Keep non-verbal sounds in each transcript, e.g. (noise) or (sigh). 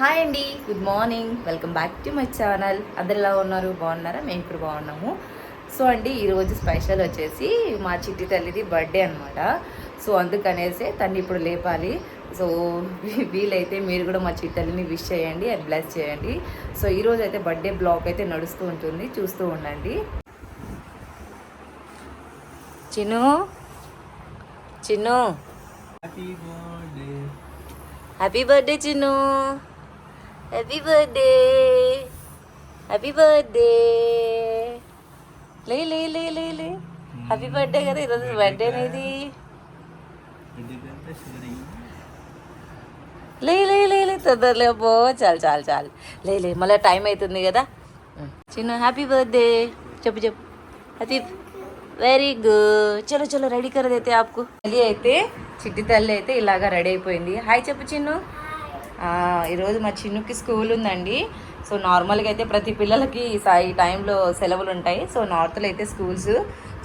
Hi అండి good morning. Welcome back to my channel. అందరు ఎలా ఉన్నారు? బాగున్నారా? మేము ఇప్పుడు బాగున్నాము. సో అండి ఈరోజు స్పెషల్ వచ్చేసి మా చిట్టి తల్లిది బర్త్డే అనమాట సో అందుకనేసి తన్ని ఇప్పుడు లేపాలి. సో వీలైతే మీరు కూడా మా చిట్టి తల్లిని విష్ చేయండి అండ్ బ్లెస్ చేయండి. సో ఈరోజు అయితే బర్త్డే బ్లాగ్ అయితే నడుస్తూ ఉంటుంది. చూస్తూ ఉండండి. Chinnu? Chinnu? Happy birthday Chinnu. Happy birthday happy birthday లే లే లే లే లే. హ్యాపీ బర్త్డే కదా ఈరోజు బర్త్డే అనేది. లే లే లే లే తొందరలే పో చాలు చాలు చాలు. లే లే మళ్ళీ టైం అవుతుంది కదా. చిన్న హ్యాపీ బర్త్డే చెప్పు చెప్పు. హ్యాపీ వెరీ గుడ్ చలో చలో రెడీ కరది అయితే ఆపుకు. తల్లి అయితే చిట్టి తల్లి అయితే ఇలాగా రెడీ అయిపోయింది. హాయ్ చెప్పు చిన్ను. ఈరోజు మా చిన్నుకి స్కూల్ ఉందండి. సో నార్మల్గా అయితే ప్రతి పిల్లలకి ఈ ఈ టైంలో సెలవులు ఉంటాయి. సో నార్త్లో అయితే స్కూల్స్.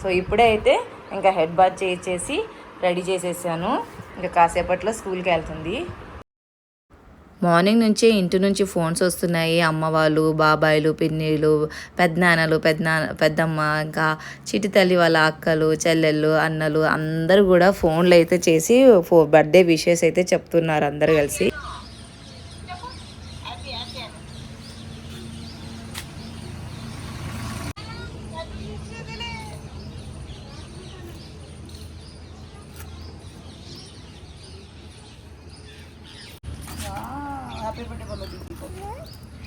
సో ఇప్పుడే అయితే ఇంకా హెడ్ బాత్ చేసేసి రెడీ చేసేసాను. ఇంకా కాసేపట్లో స్కూల్కి వెళ్తుంది. మార్నింగ్ నుంచే ఇంటి నుంచి ఫోన్స్ వస్తున్నాయి. అమ్మ వాళ్ళు బాబాయిలు పిన్నిలు పెద్దనాన్నలు పెద్దనా పెద్దమ్మ ఇంకా చిటి తల్లి వాళ్ళ అక్కలు చెల్లెళ్ళు అన్నలు అందరూ కూడా ఫోన్లు అయితే చేసి ఫో బర్త్డే విషెస్ అయితే చెప్తున్నారు అందరు కలిసి.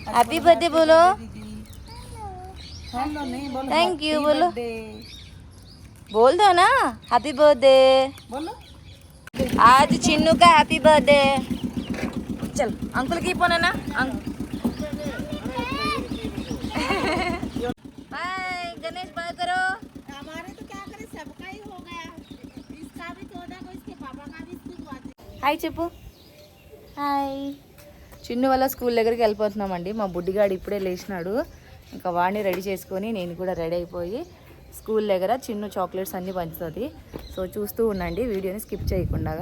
हैप्पी बर्थडे बोलो थैंक यू बोलो बोल दो ना हैप्पी बर्थडे बोलो आज चिन्नू का हैप्पी बर्थडे चल अंकल की फोन है ना बाय गणेश बाय करो हमारे तो क्या करें सबका ही हो गया इसका भी तो होना को इसके पापा का भी स्कूल हुआ హాయ్ చెప్పు హాయ్ చిన్ను వాళ్ళ స్కూల్ దగ్గరికి వెళ్ళిపోతున్నామండి మా బుడ్డిగాడు ఇప్పుడే లేచినాడు ఇంకా వాడిని రెడీ చేసుకొని నేను కూడా రెడీ అయిపోయి స్కూల్ దగ్గర చిన్ను చాక్లెట్స్ అన్నీ పంచుతుంది సో చూస్తూ ఉండండి వీడియోని స్కిప్ చేయకుండా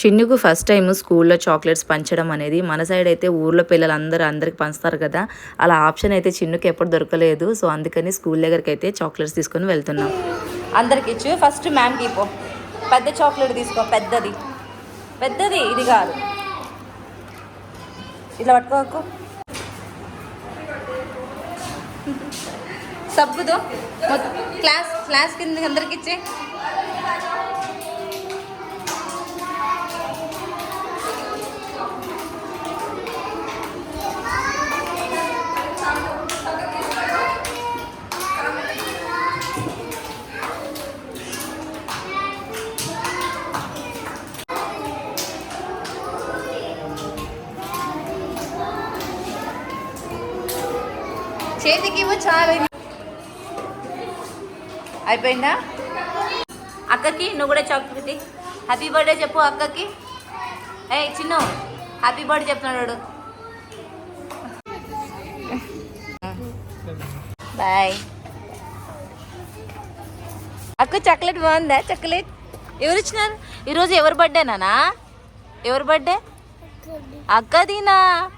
చిన్నుకు ఫస్ట్ టైం స్కూల్లో చాక్లెట్స్ పంచడం అనేది మన సైడ్ అయితే ఊర్లో పిల్లలందరూ అందరికి పంచుతారు కదా. అలా ఆప్షన్ అయితే చిన్నుకి ఎప్పుడు దొరకలేదు. సో అందుకని స్కూల్ దగ్గరికి అయితే చాక్లెట్స్ తీసుకొని వెళ్తున్నాం. అందరికి ఇచ్చు. ఫస్ట్ మ్యామ్కి పో పెద్ద చాక్లెట్ తీసుకో. పెద్దది. పెద్దది. ఇది కాదు. ఇట్లా పట్టుకోకు. సబ్బుతో. క్లాస్ క్లాస్ కింద అందరికి ఇచ్చే. చాలా. అయిపోయిందా? అక్కకి నువ్వు కూడా చాక్లెట్ హ్యాపీ బర్త్డే చెప్పు అక్కకి. ఏ చిన్ను హ్యాపీ బర్త్డే చెప్తున్నాడు బాయ్ అక్క చాక్లెట్ బాగుందా? చాక్లెట్ ఎవరు ఇచ్చినారు? ఈరోజు ఎవరు బర్త్డేనా ఎవరు బర్త్డే అక్కదినా?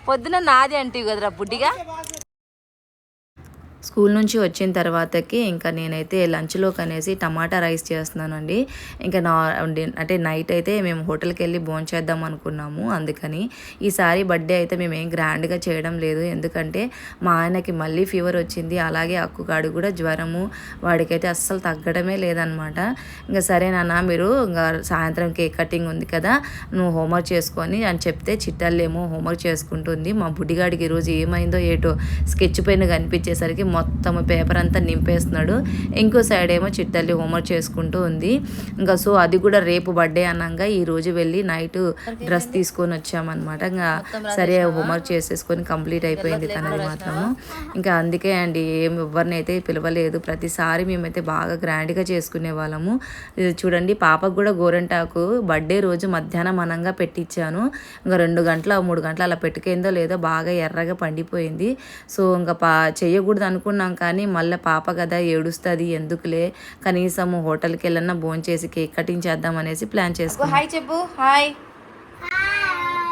పొద్దున నాది అంటే కదరా బుడ్డిగా? స్కూల్ నుంచి వచ్చిన తర్వాతకి ఇంకా నేనైతే లంచ్లోకి అనేసి టమాటా రైస్ చేస్తున్నానండి. ఇంకా నా అంటే నైట్ అయితే మేము హోటల్కి వెళ్ళి భోంచేద్దాం అనుకున్నాము. అందుకని ఈసారి బర్త్డే అయితే మేము ఏం గ్రాండ్గా చేయడం లేదు. ఎందుకంటే మా ఆయనకి మళ్ళీ ఫీవర్ వచ్చింది. అలాగే అక్కుగాడు కూడా జ్వరము వాడికైతే అస్సలు తగ్గడమే లేదనమాట. ఇంకా సరే నాన్న మీరు ఇంకా సాయంత్రం కేక్ కటింగ్ ఉంది కదా నువ్వు హోంవర్క్ చేసుకొని అని చెప్తే చిట్టాలేమో హోంవర్క్ చేసుకుంటుంది. మా బుడ్డిగాడికి ఈరోజు ఏమైందో ఏటో స్కెచ్ పెన్ కనిపించేసరికి మొత్తం పేపర్ అంతా నింపేస్తున్నాడు. ఇంకో సైడ్ ఏమో చిట్టల్లి హోంవర్క్ చేసుకుంటూ ఉంది. ఇంకా సో అది కూడా రేపు బర్త్డే అన్నాక ఈ రోజు వెళ్ళి నైట్ డ్రెస్ తీసుకొని వచ్చామన్నమాట. ఇంకా సరే హోంవర్క్ చేసేసుకొని కంప్లీట్ అయిపోయింది తనది మాత్రము. ఇంకా అందుకే అండి ఏం ఎవరినైతే పిలవలేదు ప్రతిసారి మేమైతే బాగా గ్రాండ్గా చేసుకునే వాళ్ళము. చూడండి పాపకు కూడా గోరెంటాకు బర్త్డే రోజు మధ్యాహ్నం అనంగా పెట్టించాను ఇంకా రెండు గంటల మూడు గంటలు అలా పెట్టుకేందో లేదో బాగా ఎర్రగా పండిపోయింది. సో ఇంకా పా చేయకూడదు అనుకున్నాం కానీ మళ్ళీ పాప కదా ఏడుస్తుంది ఎందుకులే? కనీసం హోటల్కి వెళ్ళన్నా భోంచేసి కేక్ కటింగ్ చేద్దాం అనేసి ప్లాన్ చేసుకున్నాం. హాయ్ చెప్పు హాయ్.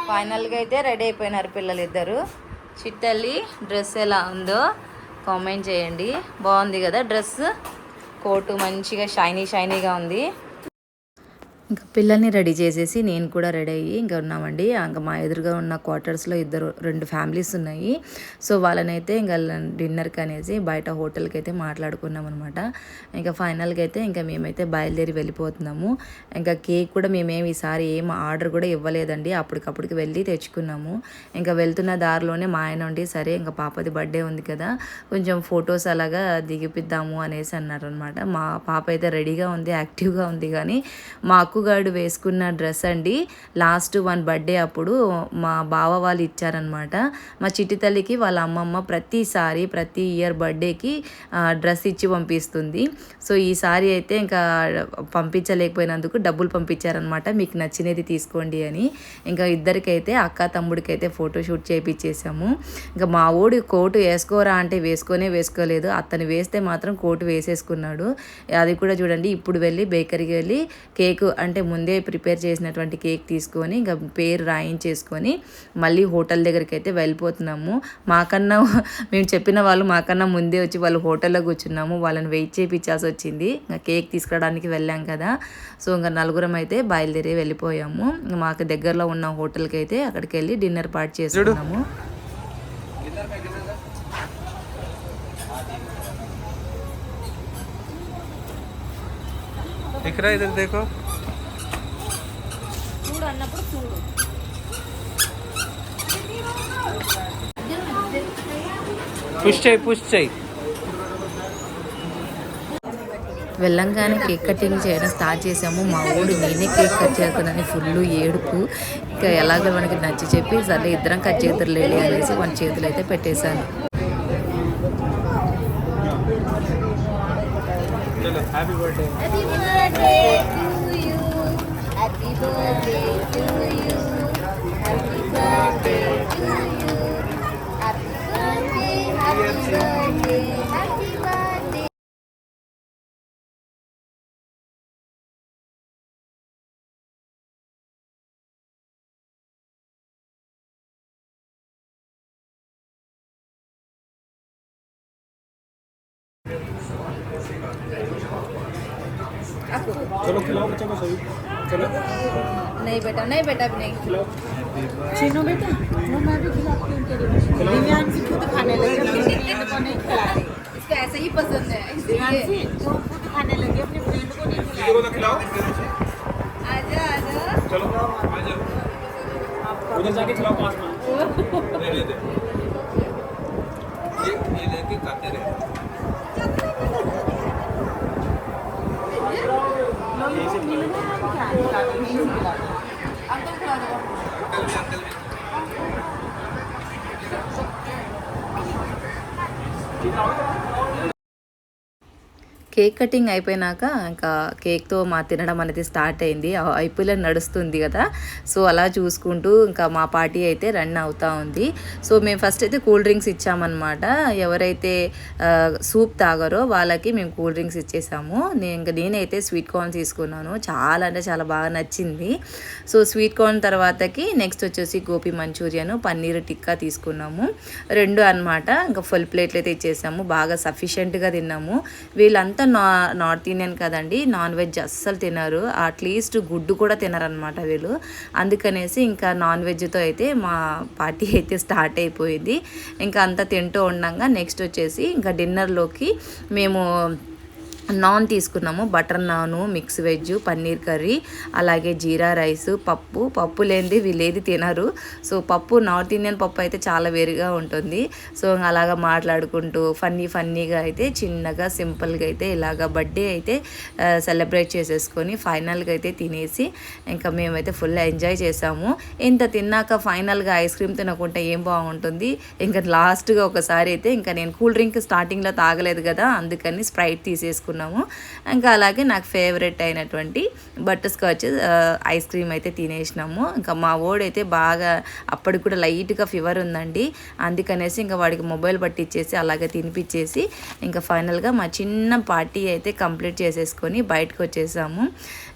ఫైనల్గా అయితే రెడీ అయిపోయినారు పిల్లలు ఇద్దరు చిట్టల్లి డ్రెస్ ఎలా ఉందో కామెంట్ చేయండి. బాగుంది కదా డ్రెస్? కోటు మంచిగా షైనీ షైనీగా ఉంది. ఇంకా పిల్లల్ని రెడీ చేసేసి నేను కూడా రెడీ అయ్యి ఇంకా ఉన్నామండి. ఇంకా మా ఎదురుగా ఉన్న క్వార్టర్స్లో ఇద్దరు రెండు ఫ్యామిలీస్ ఉన్నాయి. సో వాళ్ళనైతే ఇంకా డిన్నర్కి అనేసి బయట హోటల్కి అయితే మాట్లాడుకున్నాం అనమాట ఇంకా ఫైనల్గా అయితే ఇంకా మేమైతే బయలుదేరి వెళ్ళిపోతున్నాము. ఇంకా కేక్ కూడా మేమేమి ఈసారి ఏం ఆర్డర్ కూడా ఇవ్వలేదండి. అప్పటికప్పటికి వెళ్ళి తెచ్చుకున్నాము. ఇంకా వెళ్తున్న దారిలోనే మా ఆయన ఉండి సరే ఇంకా పాపది బర్త్డే ఉంది కదా కొంచెం ఫొటోస్ అలాగా దిగిపిద్దాము అనేసి అన్నారు అనమాట మా పాప అయితే రెడీగా ఉంది యాక్టివ్గా ఉంది కానీ మాకు అక్కుగాడు వేసుకున్న డ్రెస్ అండి. లాస్ట్ వన్ బర్త్డే అప్పుడు మా బావ వాళ్ళు ఇచ్చారనమాట మా చిట్టి తల్లికి వాళ్ళ అమ్మమ్మ ప్రతిసారి ప్రతి ఇయర్ బర్త్డేకి డ్రెస్ ఇచ్చి పంపిస్తుంది. సో ఈసారి అయితే ఇంకా పంపించలేకపోయినందుకు డబ్బులు పంపించారనమాట మీకు నచ్చినది తీసుకోండి అని. ఇంకా ఇద్దరికైతే అక్క తమ్ముడికి అయితే ఫోటో చేయించేసాము ఇంకా మా ఊడి కోటు వేసుకోరా అంటే వేసుకొనే వేసుకోలేదు. అతను వేస్తే మాత్రం కోటు వేసేసుకున్నాడు. అది కూడా చూడండి ఇప్పుడు వెళ్ళి బేకరీకి వెళ్ళి కేకు అంటే ముందే ప్రిపేర్ చేసినటువంటి కేక్ తీసుకొని ఇంకా పేరు రాయించేసుకొని మళ్ళీ హోటల్ దగ్గరికి అయితే వెళ్ళిపోతున్నాము మాకన్నా (laughs) మేము చెప్పిన వాళ్ళు మాకన్నా ముందే వచ్చి వాళ్ళు హోటల్లో కూర్చున్నాము వాళ్ళని వెయిట్ చేయించాల్సి వచ్చింది ఇంకా కేక్ తీసుకురావడానికి వెళ్ళాం కదా సో ఇంకా నలుగురం అయితే బయలుదేరి వెళ్ళిపోయాము ఇంకా మాకు దగ్గరలో ఉన్న హోటల్కి అయితే అక్కడికి వెళ్ళి డిన్నర్ పార్టీ చేసుకున్నాము दिख रहा है इधर देखो కూర అన్నప్పుడు చూడు. పుష్ చేయి పుష్ చేయి. వెళ్ళంగానే కేక్ కటింగ్ చేయడం స్టార్ట్ చేసాము. మా ఊరు నేనే కేక్ కట్ చేస్తున్నాను. ఫుల్ ఏడుపు. ఇంకా ఎలాగో మనకి నచ్చి చెప్పి సరే ఇద్దరం కట్ చేతులు లేడి అనేసి మన చేతులు అయితే పెట్టేశాను. హ్యాపీ బర్త్డే चलो खिलाओ बच्चों को सभी। चलो। नहीं बेटा नहीं बेटा अभी नहीं। चीनू बेटा वो मैं भी खिलाती हूँ तेरी दिव्यांशी खुद खाने लगी अपनी नहीं खिला रही इसको ऐसे ही पसंद है दिव्यांशी तो खुद खाने लगी अपनी फ्रेंड को नहीं खिला को तो खिलाओ। आजा आजा। चलो आ जाओ उधर जाके खिलाओ पास में ले लेते ये ये लेके खाते रहे। Thank you. కేక్ కటింగ్ అయిపోయినాక ఇంకా కేక్తో మా తినడం అనేది స్టార్ట్ అయింది. ఐపీఎల్ నడుస్తుంది కదా. సో అలా చూసుకుంటూ ఇంకా మా పార్టీ అయితే రన్ అవుతా ఉంది. సో మేము ఫస్ట్ అయితే కూల్ డ్రింక్స్ ఇచ్చామన్నమాట. ఎవరైతే సూప్ తాగారో వాళ్ళకి మేము కూల్ డ్రింక్స్ ఇచ్చేసాము. నేను ఇంకా నేనైతే స్వీట్ కార్న్ తీసుకున్నాను. చాలా అంటే చాలా బాగా నచ్చింది. సో స్వీట్ కార్న్ తర్వాతకి నెక్స్ట్ వచ్చేసి గోపి మంచూరియన్ పన్నీర్ టిక్కా తీసుకున్నాము. రెండు అన్నమాట. ఇంకా ఫుల్ ప్లేట్లు అయితే ఇచ్చేసాము. బాగా సఫిషియెంట్గా తిన్నాము. వీళ్ళంతా నా నార్త్ ఇండియన్ కదండి. నాన్ వెజ్ అస్సలు తినరు. అట్లీస్ట్ గుడ్డు కూడా తినరనమాట వీళ్ళు. అందుకనేసి ఇంకా నాన్ వెజ్తో అయితే మా పార్టీ అయితే స్టార్ట్ అయిపోయింది. ఇంకా అంతా తింటూ ఉండగా నెక్స్ట్ వచ్చేసి ఇంకా డిన్నర్లోకి మేము నాన్ తీసుకున్నాము. బటర్ నాను మిక్స్ వెజ్ పన్నీర్ కర్రీ అలాగే జీరా రైస్ పప్పు. పప్పు లేనిది వీళ్ళేది తినరు. సో పప్పు నార్త్ ఇండియన్ పప్పు అయితే చాలా వేరుగా ఉంటుంది. సో అలాగా మాట్లాడుకుంటూ ఫన్నీ ఫన్నీగా అయితే చిన్నగా సింపుల్గా అయితే ఇలాగ బర్త్డే అయితే సెలబ్రేట్ చేసేసుకొని ఫైనల్గా అయితే తినేసి ఇంకా మేమైతే ఫుల్ ఎంజాయ్ చేసాము. ఇంత తిన్నాక ఫైనల్గా ఐస్ క్రీమ్ తినకుంటే ఏం బాగుంటుంది? ఇంకా లాస్ట్గా ఒకసారి అయితే ఇంకా నేను కూల్ డ్రింక్ స్టార్టింగ్లో తాగలేదు కదా అందుకని స్ప్రైట్ తీసేసుకున్నాను తీసుకున్నాము. ఇంకా అలాగే నాకు ఫేవరెట్ అయినటువంటి బటర్ స్కాచ్ ఐస్ క్రీమ్ అయితే తినేసినాము. ఇంకా మా ఓడైతే బాగా అప్పటికి కూడా లైట్గా ఫీవర్ ఉందండి. అందుకనేసి ఇంకా వాడికి మొబైల్ పట్టించేసి అలాగే తినిపించేసి ఇంకా ఫైనల్గా మా చిన్న పార్టీ అయితే కంప్లీట్ చేసేసుకొని బయటకు వచ్చేసాము.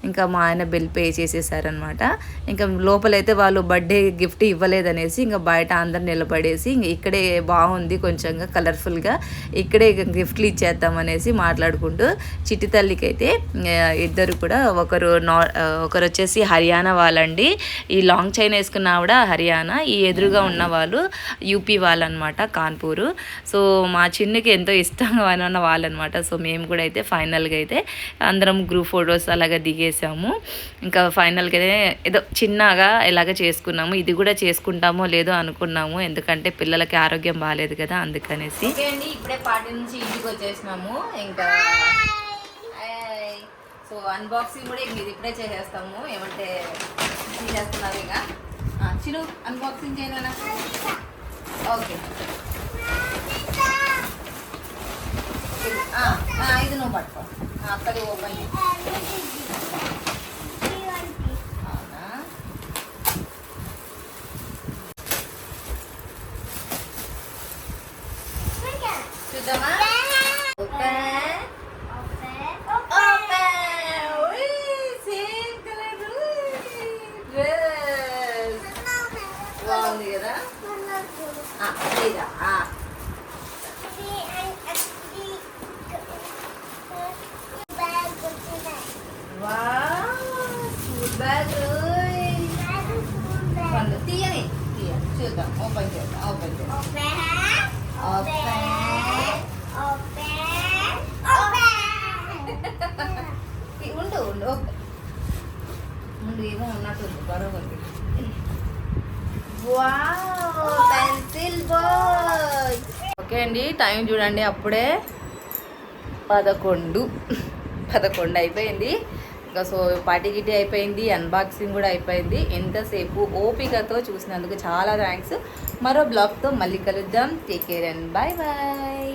ఇంకా మా ఆయన బిల్ పే చేసేసారనమాట ఇంకా లోపలైతే వాళ్ళు బర్త్డే గిఫ్ట్ ఇవ్వలేదనేసి ఇంకా బయట అందరు నిలబడేసి ఇంక ఇక్కడే బాగుంది కొంచెంగా కలర్ఫుల్గా ఇక్కడే గిఫ్ట్లు ఇచ్చేద్దామనేసి మాట్లాడుకుంటూ చిట్టి తల్లికి అయితే ఇద్దరు కూడా ఒకరు నా ఒకరు వచ్చేసి హర్యానా వాళ్ళండి. ఈ లాంగ్ చైన్ వేసుకున్న ఆవిడ హర్యానా. ఈ ఎదురుగా ఉన్న వాళ్ళు యూపీ వాళ్ళనమాట కాన్పూరు. సో మా చిన్నకి ఎంతో ఇష్టంగా (laughs) ఉన్న వాళ్ళనమాట. సో మేము కూడా అయితే ఫైనల్గా అయితే అందరం గ్రూప్ ఫొటోస్ అలాగా దిగేసాము. ఇంకా ఫైనల్గా అయితే ఏదో చిన్నగా ఇలాగ చేసుకున్నాము ఇది కూడా చేసుకుంటామో లేదో అనుకున్నాము. ఎందుకంటే పిల్లలకి ఆరోగ్యం బాగాలేదు కదా అందుకనేసి. ఇప్పుడే పార్టీ నుంచి ఇంటికి వచ్చేసినాము. ఇంకా సో అన్బాక్సింగ్ కూడా ఇంక ఇది ఇప్పుడే చేసేస్తాము. ఏమంటే చేస్తున్నారు ఇక. చిరు అన్బాక్సింగ్ చేయనా? ఓకే. ఇది నువ్వు పట్టుకో. అక్కడ అక్కడి ఓపెన్ చేయి. అవునా చూద్దామా ఓపెన్ ఓపెన్ ఉయ్, సేమ్ కలర్ డ్రెస్ బాగుంది కదా ఆ, ఇదా ఆ. వావ్ స్కూల్ బ్యాగ్ ఉయ్. పండు తీయని తీయని చూద్దాం ఓపెన్ చేద్దాం ఓపెన్ చేద్దాం ఓపెన్ ఈ- ఉండు ఉండు ఓపెన్ ముందు ఏమో ఉన్నట్టుంది బరోబర్ వావ్ పెన్సిల్ బాయ్ ఓకే అండి టైం చూడండి అప్పుడే పదకొండు. పదకొండు అయిపోయింది. ఇంకా సో పార్టీ గిట్టి అయిపోయింది అన్బాక్సింగ్ కూడా అయిపోయింది. ఎంతసేపు ఓపికతో చూసినందుకు చాలా థ్యాంక్స్ మరో బ్లాగ్తో మళ్ళీ కలుద్దాం. Take care and bye bye